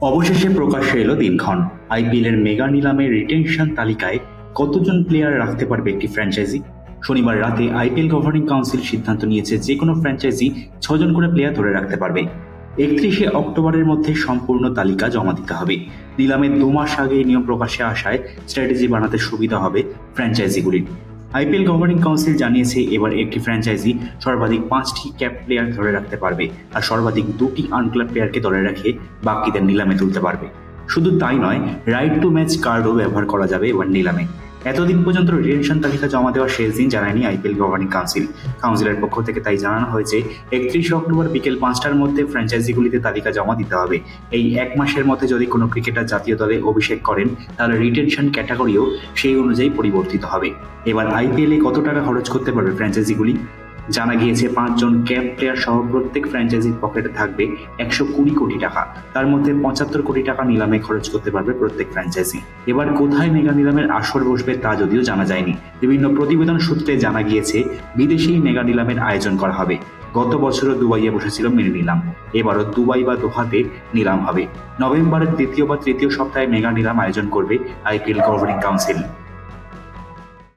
অবশেষে প্রকাশ্যে এলো দিনক্ষণ। আইপিএল এর মেগা নিলামের রিটেনশন তালিকায় কতজন প্লেয়ার রাখতে পারবে একটি ফ্র্যাঞ্চাইজি শনিবার রাতে আইপিএল গভর্নিং কাউন্সিল সিদ্ধান্ত নিয়েছে যে কোনো ফ্র্যাঞ্চাইজি ছজন করে প্লেয়ার ধরে রাখতে পারবে। একত্রিশে অক্টোবরের মধ্যে সম্পূর্ণ তালিকা জমা দিতে হবে। নিলামের দু মাস আগে নিয়ম প্রকাশে আসায় স্ট্র্যাটেজি বানাতে সুবিধা হবে ফ্র্যাঞ্চাইজিগুলির আইপিএল গভর্নিং কাউন্সিল জানিয়েছে এবার একটি ফ্র্যাঞ্চাইজি সর্বাধিক পাঁচটি ক্যাপ প্লেয়ার ধরে রাখতে পারবে আর সর্বাধিক দুটি আনক্লাব প্লেয়ারকে ধরে রাখে বাকিদের নিলামে তুলতে পারবে। শুধু তাই নয় রাইট টু ম্যাচ কার্ডও ব্যবহার করা যাবে এবার নিলামে। এতদিন পর্যন্ত রিটেনশন তালিকা জমা দেওয়ার শেষ দিন জানায়নি আইপিএল গভর্নিং কাউন্সিল। কাউন্সিলের পক্ষ থেকে তাই জানানো হয়েছে, একত্রিশে অক্টোবর বিকেল পাঁচটার মধ্যে ফ্র্যাঞ্চাইজিগুলিতে তালিকা জমা দিতে হবে। এই এক মাসের মধ্যে যদি কোনো ক্রিকেটার জাতীয় দলে অভিষেক করেন, তাহলে রিটেনশন ক্যাটাগরিও সেই অনুযায়ী পরিবর্তিত হবে। এবার আইপিএলে কত টাকা খরচ করতে পারবে ফ্র্যাঞ্চাইজিগুলি? জানা গিয়েছে পাঁচজন ক্যাপ প্লেয়ার সহ প্রত্যেক ফ্র্যাঞ্চাইজির পকেটে থাকবে একশো কুড়ি কোটি টাকা। তার মধ্যে পঁচাত্তর কোটি টাকা নিলামে খরচ করতে পারবে প্রত্যেক ফ্র্যাঞ্চাইজি। এবার কোথায় মেগা নিলামের আসর বসবে তা যদিও জানা যায়নি। বিভিন্ন প্রতিবেদন সূত্রে জানা গিয়েছে, বিদেশেই মেগা নিলামের আয়োজন করা হবে। গত বছরও দুবাইয়ে বসেছিল মিনি নিলাম। এবারও দুবাই বা দোহাতে নিলাম হবে। নভেম্বরের দ্বিতীয় বা তৃতীয় সপ্তাহে মেগা নিলাম আয়োজন করবে আইপিএল গভর্নিং কাউন্সিল।